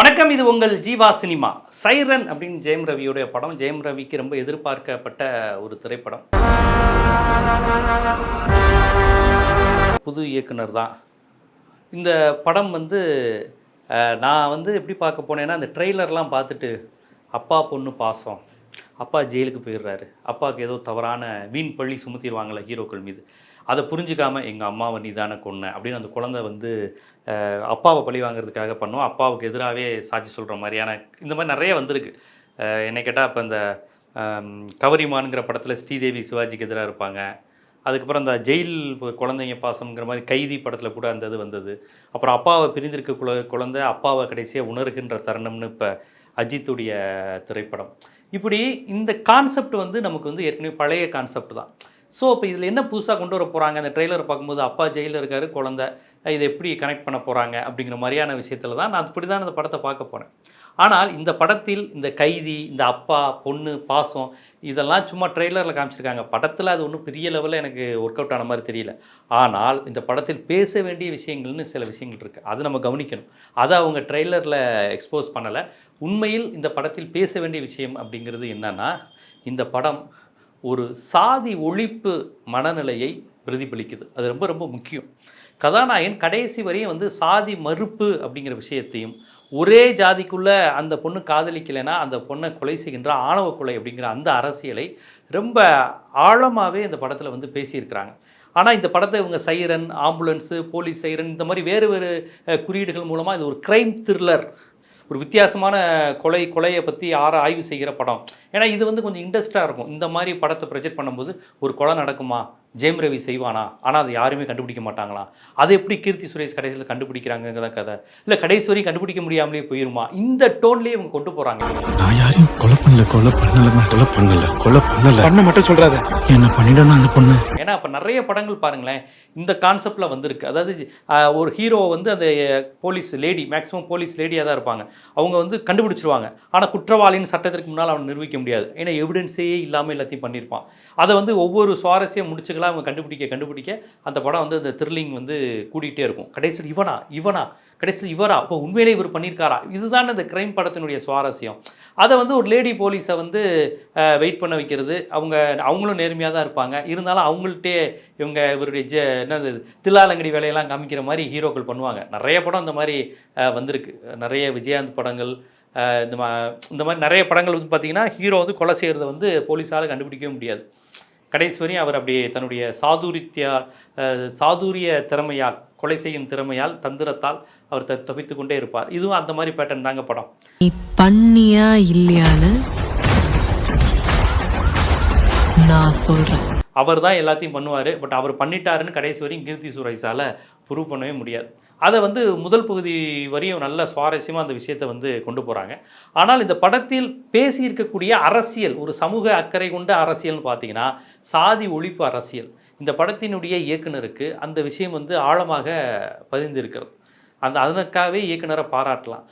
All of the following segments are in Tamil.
வணக்கம் இது உங்கள் ஜீவா சினிமா. சைரன் அப்படின்னு ஜெயம் ரவியுடைய படம். ஜெயம் ரவிக்கு ரொம்ப எதிர்பார்க்கப்பட்ட ஒரு திரைப்படம். புது இயக்குனர் தான். இந்த படம் வந்து நான் வந்து எப்படி பார்க்க போனேன்னா அந்த ட்ரெய்லர்லாம் பார்த்துட்டு அப்பா பொண்ணு பாசம். அப்பா ஜெயிலுக்கு போயிடுறாரு. அப்பாவுக்கு ஏதோ தவறான வீண் பள்ளி சுமத்திடுவாங்களே ஹீரோக்கள் மீது. அதை புரிஞ்சுக்காம எங்கள் அம்மாவை நீ தானே கொன்ன? அப்படின்னு அந்த குழந்தை வந்து அப்பாவை பழி வாங்குறதுக்காக பண்ணும். அப்பாவுக்கு எதிராகவே சாட்சி சொல்கிற மாதிரியான இந்த மாதிரி நிறைய வந்திருக்கு. என்னை கேட்டால் இப்போ இந்த கவரிமானுங்கிற படத்தில் ஸ்ரீதேவி சிவாஜிக்கு எதிராக இருப்பாங்க. அதுக்கப்புறம் இந்த ஜெயில் குழந்தைங்க பாசம்ங்கிற மாதிரி கைதி படத்தில் கூட அந்த இது வந்தது. அப்புறம் அப்பாவை பிரிந்திருக்க குழ குழந்தை அப்பாவை கடைசியாக உணர்கின்ற தருணம்னு இப்போ அஜித்துடைய திரைப்படம். இப்படி இந்த கான்செப்ட் வந்து நமக்கு வந்து ஏற்கனவே பழைய கான்செப்ட் தான். ஸோ இப்போ இதில் என்ன புதுசாக கொண்டு வர போகிறாங்க அந்த ட்ரெய்லர் பார்க்கும்போது அப்பா ஜெயிலில் இருக்காரு குழந்தை. இதை எப்படி கனெக்ட் பண்ண போகிறாங்க அப்படிங்கிற மாதிரியான விஷயத்தில் தான் நான் அப்படி தான் இந்த படத்தை பார்க்க போகிறேன் ஆனால் இந்த படத்தில் இந்த கைதி இந்த அப்பா பொண்ணு பாசம் இதெல்லாம் சும்மா ட்ரெய்லரில் காமிச்சிருக்காங்க. படத்தில் அது ஒன்றும் பெரிய லெவலில் எனக்கு ஒர்க் அவுட் ஆன மாதிரி தெரியல. ஆனால் இந்த படத்தில் பேச வேண்டிய விஷயங்கள்னு சில விஷயங்கள் இருக்குது அதை நம்ம கவனிக்கணும். அதை அவங்க ட்ரெய்லரில் எக்ஸ்போஸ் பண்ணலை. உண்மையில் இந்த படத்தில் பேச வேண்டிய விஷயம் அப்படிங்கிறது என்னென்னா இந்த படம் ஒரு சாதி ஒழிப்பு மனநிலையை பிரதிபலிக்குது. அது ரொம்ப ரொம்ப முக்கியம். கதாநாயகன் கடைசி வரையும் வந்து சாதி மறுப்பு அப்படிங்கிற விஷயத்தையும் ஒரே ஜாதிக்குள்ளே அந்த பொண்ணு காதலிக்கலைன்னா அந்த பொண்ணை கொலை செய்கின்ற ஆணவ கொலை அப்படிங்கிற அந்த அரசியலை ரொம்ப ஆழமாகவே இந்த படத்தில் வந்து பேசியிருக்கிறாங்க. ஆனால் இந்த படத்தை இவங்க சைரன் ஆம்புலன்ஸு போலீஸ் சைரன் இந்த மாதிரி வேறு வேறு குறியீடுகள் மூலமாக இது ஒரு க்ரைம் த்ரில்லர் ஒரு வித்தியாசமான கொலை கொலையை பற்றி ஆற ஆய்வு செய்கிற படம். ஏன்னா இது வந்து கொஞ்சம் இன்ட்ரெஸ்ட்டாக இருக்கும். இந்த மாதிரி படத்தை ப்ரொஜெக்ட் பண்ணும்போது ஒரு கொலை நடக்குமா? ஜெயம் ரவி செய்வானா? ஆனால் அதை யாருமே கண்டுபிடிக்க மாட்டாங்களா? அதை எப்படி கீர்த்தி சுரேஷ் கடைசியில் கண்டுபிடிக்கிறாங்கங்கிற கதை? இல்லை கடைசி வரையும் கண்டுபிடிக்க முடியாமலே போயிருமா? இந்த டோன்லேயே இவங்க கொண்டு போகிறாங்க நான் யாரையும் கொலை பண்ணல கொலை பண்ணல கொலை பண்ணல கொலை பண்ணல. பண்ண மட்டும் சொல்றாத. என்ன பண்ணிடணும் அந்த பொண்ணு? ஏன்னா அப்போ நிறைய படங்கள் பாருங்களேன் இந்த கான்செப்டில் வந்திருக்கு. அதாவது ஒரு ஹீரோ வந்து அந்த போலீஸ் லேடி மேக்ஸிமம் போலீஸ் லேடியாக தான் இருப்பாங்க. அவங்க வந்து கண்டுபிடிச்சிருவாங்க. ஆனால் குற்றவாளின்னு சட்டத்திற்கு முன்னால் அவன் நிரூபிக்க முடியாது. ஏன்னா எவிடன்ஸே இல்லாமல் எல்லாத்தையும் பண்ணியிருப்பான். அதை வந்து ஒவ்வொரு சுவாரஸ்யம் முடிச்சுக்கலாம் அவங்க கண்டுபிடிக்க கண்டுபிடிக்க அந்த படம் வந்து அந்த த்ரில்லிங் வந்து கூடிகிட்டே இருக்கும். கடைசியில் இவனா இவனா கடைசியில் இவரா? இப்போ உண்மையிலே இவர் பண்ணியிருக்காரா? இதுதான் இந்த கிரைம் படத்தினுடைய சுவாரஸ்யம். அதை வந்து ஒரு லேடி போலீஸை வந்து வெயிட் பண்ண வைக்கிறது. அவங்க அவங்களும் நேர்மையாக தான் இருப்பாங்க. இருந்தாலும் அவங்கள்ட்டே இவங்க இவருடைய ஜ என்னது தில்லாலங்கடி வேலையெல்லாம் காமிக்கிற மாதிரி ஹீரோக்கள் பண்ணுவாங்க. நிறைய படம் இந்த மாதிரி வந்திருக்கு. நிறைய விஜயகாந்த் படங்கள் இந்த மா இந்த மாதிரி நிறைய படங்கள் வந்து பார்த்திங்கன்னா ஹீரோ வந்து கொலை செய்கிறத வந்து போலீஸால் கண்டுபிடிக்கவே முடியாது. கடைசி வரையும் அவர் அப்படி தன்னுடைய சாதுரித்தியா சாதுரிய திறமையால் கொலை செய்யும் திறமையால் தந்திரத்தால் அவர் த தப்பித்து கொண்டே இருப்பார். இதுவும் அந்த மாதிரி பேட்டர்ன் தாங்க படம். நீ பண்ணியா இல்லையான்னு நான் சொல்றேன். அவர் தான் எல்லாத்தையும் பண்ணுவார். பட் அவர் பண்ணிட்டாருன்னு கடைசி வரையும் கீர்த்தி சுரேஷால் ப்ரூவ் பண்ணவே முடியாது. அதை வந்து முதல் பகுதி வரையும் நல்ல சுவாரஸ்யமாக அந்த விஷயத்தை வந்து கொண்டு போகிறாங்க ஆனால் இந்த படத்தில் பேசியிருக்கக்கூடிய அரசியல் ஒரு சமூக அக்கறை கொண்ட அரசியல்னு பார்த்தீங்கன்னா சாதி ஒழிப்பு அரசியல். இந்த படத்தினுடைய இயக்குனருக்கு அந்த விஷயம் வந்து ஆழமாக பதிந்திருக்கிறது. அந்த அதனுக்காகவே இயக்குனரை பாராட்டலாம்.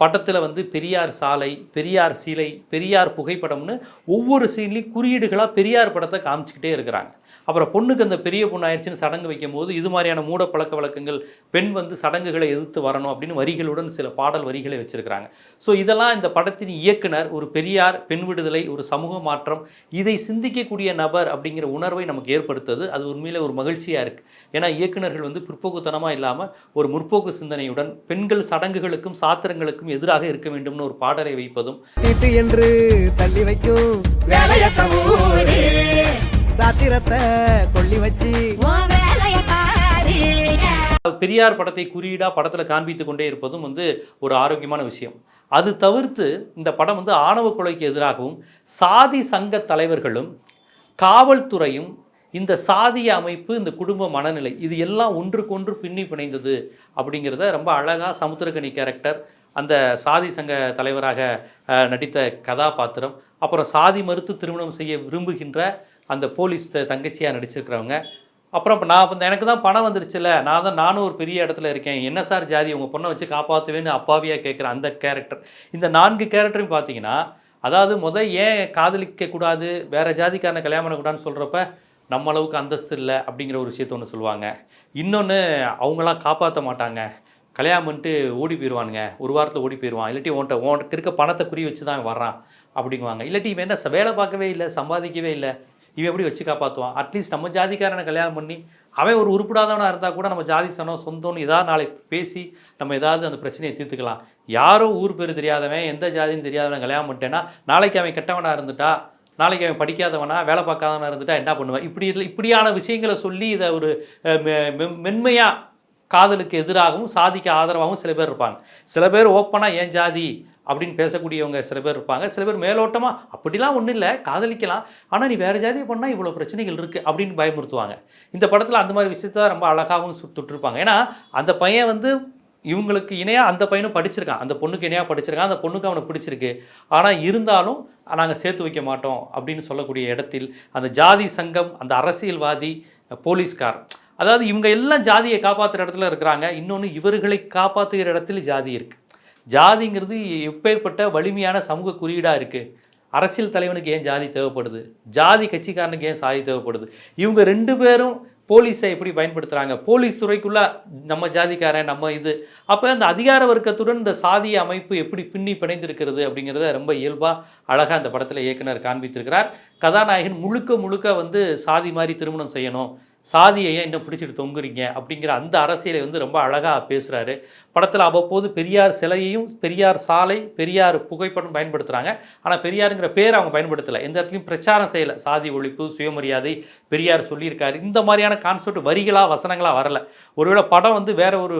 படத்தில் வந்து பெரியார் சாலை பெரியார் சிலை பெரியார் புகைப்படம்னு ஒவ்வொரு சீன்லேயும் குறியீடுகளாக பெரியார் படத்தை காமிச்சிக்கிட்டே இருக்கிறாங்க. அப்புறம் பொண்ணுக்கு அந்த பெரிய பொண்ணு ஆயிடுச்சுன்னு சடங்கு வைக்கும்போது இது மாதிரியான மூட பழக்க வழக்கங்கள் பெண் வந்து சடங்குகளை எதிர்த்து வரணும் அப்படின்னு வரிகளுடன் சில பாடல் வரிகளை வச்சுருக்கிறாங்க. ஸோ இதெல்லாம் இந்த படத்தின் இயக்குனர் ஒரு பெரியார் பெண் விடுதலை ஒரு சமூக மாற்றம் இதை சிந்திக்கக்கூடிய நபர் அப்படிங்கிற உணர்வை நமக்கு ஏற்படுத்துது. அது உண்மையிலே ஒரு மகிழ்ச்சியாக இருக்குது ஏன்னா இயக்குநர்கள் வந்து பிற்போக்குத்தனமாக இல்லாமல் ஒரு முற்போக்கு சிந்தனையுடன் பெண்கள் சடங்குகளுக்கும் சாத்திரங்களுக்கும் எதிராக இருக்க வேண்டும்னு ஒரு பாடலை வைப்பதும் என்று தள்ளி வைக்கும் சாத்திரத்தை கொள்ளி வச்சு. பெரியார் படத்தை குறியீடாக படத்தில் காண்பித்து கொண்டே இருப்பதும் வந்து ஒரு ஆரோக்கியமான விஷயம். அது தவிர்த்து இந்த படம் வந்து ஆணவ கொலைக்கு எதிராகவும் சாதி சங்க தலைவர்களும் காவல்துறையும் இந்த சாதிய அமைப்பு இந்த குடும்ப மனநிலை இது எல்லாம் ஒன்றுக்கொன்று பின்னி பிணைந்தது அப்படிங்கிறத ரொம்ப அழகாக சமுத்திரகனி கேரக்டர் அந்த சாதி சங்க தலைவராக நடித்த கதாபாத்திரம். அப்புறம் சாதி மறுத்து திருமணம் செய்ய விரும்புகின்ற அந்த போலீஸ் தங்கச்சியாக நடிச்சிருக்கிறவங்க. அப்புறம் இப்போ நான் எனக்கு தான் பணம் வந்துருச்சுல நான் தான் நானும் ஒரு பெரிய இடத்துல இருக்கேன். என்ன சார் ஜாதி? உங்கள் பொண்ணை வச்சு காப்பாற்றுவேன்னு அப்பாவியாக கேட்குற அந்த கேரக்டர் இந்த நான்கு கேரக்டரும் பார்த்தீங்கன்னா அதாவது முதல் ஏன் காதலிக்கக்கூடாது வேறு ஜாதிக்காரனை கல்யாணம் பண்ணக்கூடாதுன்னு சொல்கிறப்ப நம்மளவுக்கு அந்தஸ்து இல்லை அப்படிங்கிற ஒரு விஷயத்த ஒன்று சொல்லுவாங்க. இன்னொன்று அவங்களாம் காப்பாற்ற மாட்டாங்க. கல்யாணம் பண்ணிட்டு ஓடி போயிடுவானுங்க. ஒரு வாரத்தில் ஓடி போயிடுவான். இல்லாட்டி உன்ட்ட உன்கிட்ட இருக்க பணத்தை குறி வச்சு தான் வர்றான் அப்படிங்குவாங்க. இல்லாட்டி இவன் என்ன வேலை பார்க்கவே இல்லை சம்பாதிக்கவே இல்லை. இவன் எப்படி வச்சு காப்பாற்றுவான் அட்லீஸ்ட் நம்ம ஜாதிக்காரனை கல்யாணம் பண்ணி அவன் ஒரு உருப்படாதவனாக இருந்தால் கூட நம்ம ஜாதி சனம் சொந்தம்னு ஏதாவது நாளை பேசி நம்ம ஏதாவது அந்த பிரச்சனையை தீர்த்துக்கலாம். யாரோ ஊர் பேர் தெரியாதவன் எந்த ஜாதின்னு தெரியாதவன் கல்யாணம் பண்ணிட்டேன்னா நாளைக்கு அவன் கெட்டவனாக இருந்துட்டா நாளைக்கு அவன் படிக்காதவனா வேலை பார்க்காதவனா இருந்துட்டா என்ன பண்ணுவேன் இப்படி இப்படியான விஷயங்களை சொல்லி இதை ஒரு மென்மையாக மெ- மெ- காதலுக்கு எதிராகவும் சாதிக்கு ஆதரவாகவும் சில பேர் இருப்பாங்க. சில பேர் ஓப்பனாக ஏன் ஜாதி? அப்படின்னு பேசக்கூடியவங்க சில பேர் இருப்பாங்க. சில பேர் மேலோட்டமாக அப்படிலாம் ஒன்றும் இல்லை காதலிக்கலாம். ஆனால் நீ வேறு ஜாதியை பண்ணால் இவ்வளோ பிரச்சனைகள் இருக்குது அப்படின்னு பயமுறுத்துவாங்க. இந்த படத்தில் அந்த மாதிரி விஷயத்த ரொம்ப அழகாகவும் சுட்டுருப்பாங்க ஏன்னா அந்த பையன் வந்து இவங்களுக்கு இணையாக அந்த பையனும் படிச்சிருக்கான். அந்த பொண்ணுக்கு இணையாக படிச்சிருக்கான். அந்த பொண்ணுக்கு அவனை பிடிச்சிருக்கு. ஆனால் இருந்தாலும் நாங்கள் சேர்த்து வைக்க மாட்டோம் அப்படின்னு சொல்லக்கூடிய இடத்தில் அந்த ஜாதி சங்கம் அந்த அரசியல்வாதி போலீஸ்கார் அதாவது இவங்க எல்லாம் ஜாதியை காப்பாற்றுற இடத்துல இருக்கிறாங்க. இன்னொன்று இவர்களை காப்பாற்றுகிற இடத்துல ஜாதி இருக்குது ஜாதிங்கிறது எப்பேற்பட்ட வலிமையான சமூக குறியீடாக இருக்குது அரசியல் தலைவனுக்கு ஏன் ஜாதி தேவைப்படுது? ஜாதி கட்சிக்காரனுக்கு ஏன் சாதி தேவைப்படுது? இவங்க ரெண்டு பேரும் போலீஸை எப்படி பயன்படுத்துகிறாங்க போலீஸ் துறைக்குள்ளே நம்ம ஜாதிக்காரன் நம்ம இது. அப்போ அந்த அதிகார வர்க்கத்துடன் இந்த சாதிய அமைப்பு எப்படி பின்னி பிணைந்திருக்கிறது அப்படிங்கிறத ரொம்ப இயல்பாக அழகாக அந்த படத்தில் இயக்குனர் காண்பித்திருக்கிறார். கதாநாயகன் முழுக்க முழுக்க வந்து சாதி மாதிரி திருமணம் செய்யணும். சாதியை ஏன் இன்னும் பிடிச்சிட்டு தொங்குறீங்க? அப்படிங்கிற அந்த அரசியலை வந்து ரொம்ப அழகாக பேசுகிறாரு படத்தில் அவ்வப்போது பெரியார் சிலையையும் பெரியார் சாலை பெரியார் புகைப்படம் பயன்படுத்துகிறாங்க ஆனால் பெரியாருங்கிற பேர் அவங்க பயன்படுத்தலை. எந்த இடத்துலையும் பிரச்சாரம் செய்யலை. சாதி ஒழிப்பு சுயமரியாதை பெரியார் சொல்லியிருக்காரு. இந்த மாதிரியான கான்செப்ட் வரிகளாக வசனங்களாக வரல. ஒருவேளை படம் வந்து வேற ஒரு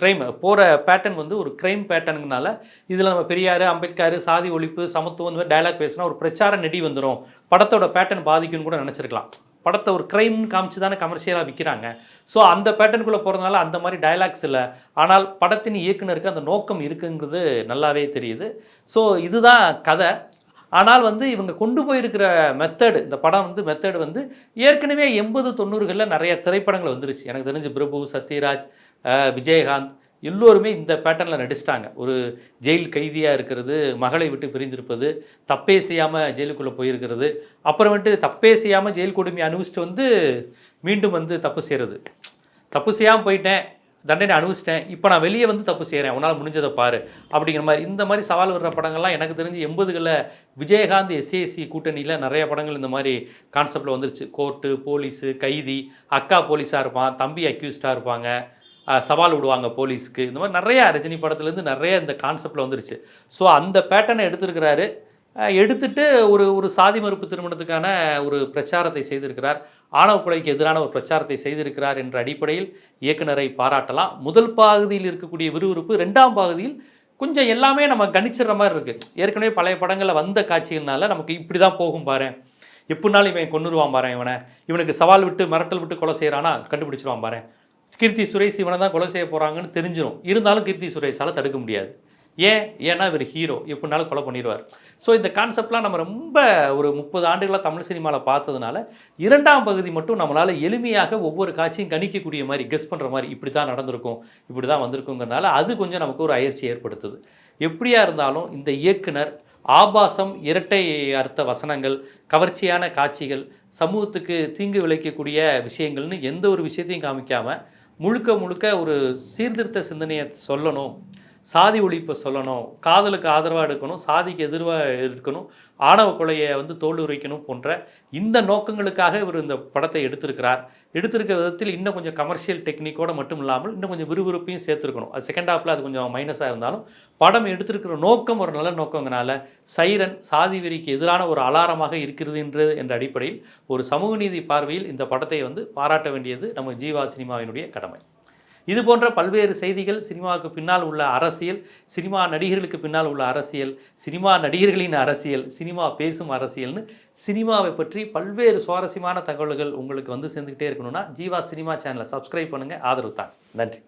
க்ரைம் போகிற பேட்டர்ன் வந்து ஒரு க்ரைம் பேட்டர்னுனால இதில் நம்ம பெரியார் அம்பேத்கர் சாதி ஒழிப்பு சமத்துவம் இந்த மாதிரி டயலாக் பேசினா ஒரு பிரச்சார நெடி வந்துடும் படத்தோட பேட்டர்ன் பாதிக்கும்னு கூட நினச்சிருக்கலாம். படத்தை ஒரு க்ரைம்னு காமிச்சு தானே கமர்ஷியலாக விற்கிறாங்க ஸோ அந்த பேட்டர்னுக்குள்ளே போகிறதுனால அந்த மாதிரி டயலாக்ஸ் இல்லை. ஆனால் படத்தின் இயக்குனருக்கு அந்த நோக்கம் இருக்குங்கிறது நல்லாவே தெரியுது. ஸோ இதுதான் கதை. ஆனால் வந்து இவங்க கொண்டு போயிருக்கிற மெத்தடு இந்த படம் வந்து மெத்தடு வந்து ஏற்கனவே எண்பது தொண்ணூறுகளில் நிறைய திரைப்படங்கள் வந்துருச்சு. எனக்கு தெரிஞ்சு பிரபு சத்யராஜ் விஜயகாந்த் எல்லோருமே இந்த பேட்டர்னில் நடிச்சிட்டாங்க. ஒரு ஜெயில் கைதியாக இருக்கிறது மகளை விட்டு பிரிந்திருப்பது தப்பே செய்யாமல் ஜெயிலுக்குள்ளே போயிருக்கிறது அப்புறமேட்டு தப்பே செய்யாமல் ஜெயில் கொடுமையை அனுபவிச்சுட்டு வந்து மீண்டும் வந்து தப்பு செய்கிறது தப்பு செய்யாமல் போயிட்டேன் தண்டனை அனுபவிச்சிட்டேன் இப்போ நான் வெளியே வந்து தப்பு செய்கிறேன் உன்னால் முடிஞ்சதை பாரு அப்படிங்கிற மாதிரி இந்த மாதிரி சவால் வர்ற படங்கள்லாம் எனக்கு தெரிஞ்சு எண்பதுகளில் விஜயகாந்த் எஸ்ஏசி கூட்டணியில் நிறைய படங்கள் இந்த மாதிரி கான்செப்டில் வந்துருச்சு. கோர்ட்டு போலீஸு கைதி அக்கா போலீஸாக இருப்பான் தம்பி அக்யூஸ்டாக இருப்பாங்க. சவால் விடுவாங்க போலீஸ்க்கு. இந்த மாதிரி நிறைய ரஜினி படத்துலேருந்து நிறைய இந்த கான்செப்டில் வந்துருச்சு. ஸோ அந்த பேட்டர்னை எடுத்திருக்கிறாரு. எடுத்துட்டு ஒரு ஒரு சாதி மறுப்பு திருமணத்துக்கான ஒரு பிரச்சாரத்தை செய்திருக்கிறார். ஆணவ கொலைக்கு எதிரான ஒரு பிரச்சாரத்தை செய்திருக்கிறார் என்ற அடிப்படையில் இயக்குனரை பாராட்டலாம். முதல் பகுதியில் இருக்கக்கூடிய விறுவிறுப்பு ரெண்டாம் பகுதியில் கொஞ்சம் எல்லாமே நம்ம கணிச்சிடுற மாதிரி இருக்குது ஏற்கனவே பழைய படங்களில் வந்த காட்சிகள்னால நமக்கு இப்படி தான் போகும் பாரு. எப்படினாலும் இவன் கொண்டுருவான் பாரு இவனை. இவனுக்கு சவால் விட்டு மிரட்டல் விட்டு கொலை செய்கிறானா கண்டுபிடிச்சிருவான் பாரு. கீர்த்தி சுரேஷ் இவனை தான் கொலை செய்ய போகிறாங்கன்னு தெரிஞ்சிடும் இருந்தாலும் கீர்த்தி சுரேஷால் தடுக்க முடியாது. ஏன்? ஏன்னா இவர் ஹீரோ எப்படினாலும் கொலை பண்ணிடுவார். ஸோ இந்த கான்செப்ட்லாம் நம்ம ரொம்ப ஒரு முப்பது ஆண்டுகளாக தமிழ் சினிமாவில் பார்த்ததுனால இரண்டாம் பகுதி மட்டும் நம்மளால் எளிமையாக ஒவ்வொரு காட்சியும் கணிக்கக்கூடிய மாதிரி கெஸ் பண்ணுற மாதிரி இப்படி தான் நடந்திருக்கும் இப்படி தான் வந்திருக்குங்கிறனால அது கொஞ்சம் நமக்கு ஒரு அயற்சி ஏற்படுத்துது. எப்படியா இருந்தாலும் இந்த இயக்குனர் ஆபாசம் இரட்டை அர்த்த வசனங்கள் கவர்ச்சியான காட்சிகள் சமூகத்துக்கு தீங்கு விளைக்கக்கூடிய விஷயங்கள்னு எந்த ஒரு விஷயத்தையும் காமிக்காம முழுக்க முழுக்க ஒரு சீர்திருத்த சிந்தனையை சொல்லணும். சாதி ஒழிப்பை சொல்லணும் காதலுக்கு ஆதரவாக எடுக்கணும் சாதிக்கு எதிர்வாக இருக்கணும் ஆணவ கொலையை வந்து தோல் உரைக்கணும் போன்ற இந்த நோக்கங்களுக்காக இவர் இந்த படத்தை எடுத்திருக்கிறார். எடுத்திருக்க விதத்தில் இன்னும் கொஞ்சம் கமர்ஷியல் டெக்னிக்கோடு மட்டும் இல்லாமல் இன்னும் கொஞ்சம் விறுவிறுப்பையும் சேர்த்துருக்கணும். அது செகண்ட் ஹாஃபில் அது கொஞ்சம் மைனஸாக இருந்தாலும் படம் எடுத்திருக்கிற நோக்கம் ஒரு நல்ல நோக்கங்கனால சைரன் சாதி வெறிக்கு எதிரான ஒரு அலாரமாக இருக்கிறது என்று என்ற அடிப்படையில் ஒரு சமூக நீதி பார்வையில் இந்த படத்தை வந்து பாராட்ட வேண்டியது நம்ம ஜீவா சினிமாவினுடைய கடமை. இது போன்ற பல்வேறு செய்திகள் சினிமாவுக்கு பின்னால் உள்ள அரசியல் சினிமா நடிகர்களுக்கு பின்னால் உள்ள அரசியல் சினிமா நடிகர்களின் அரசியல் சினிமா பேசும் அரசியல்னு சினிமாவை பற்றி பல்வேறு சுவாரஸ்யமான தகவல்கள் உங்களுக்கு வந்து சேர்ந்துக்கிட்டே இருக்கணும்னா ஜீவா சினிமா சேனலை சப்ஸ்கிரைப் பண்ணுங்கள் ஆதரவு தான். நன்றி.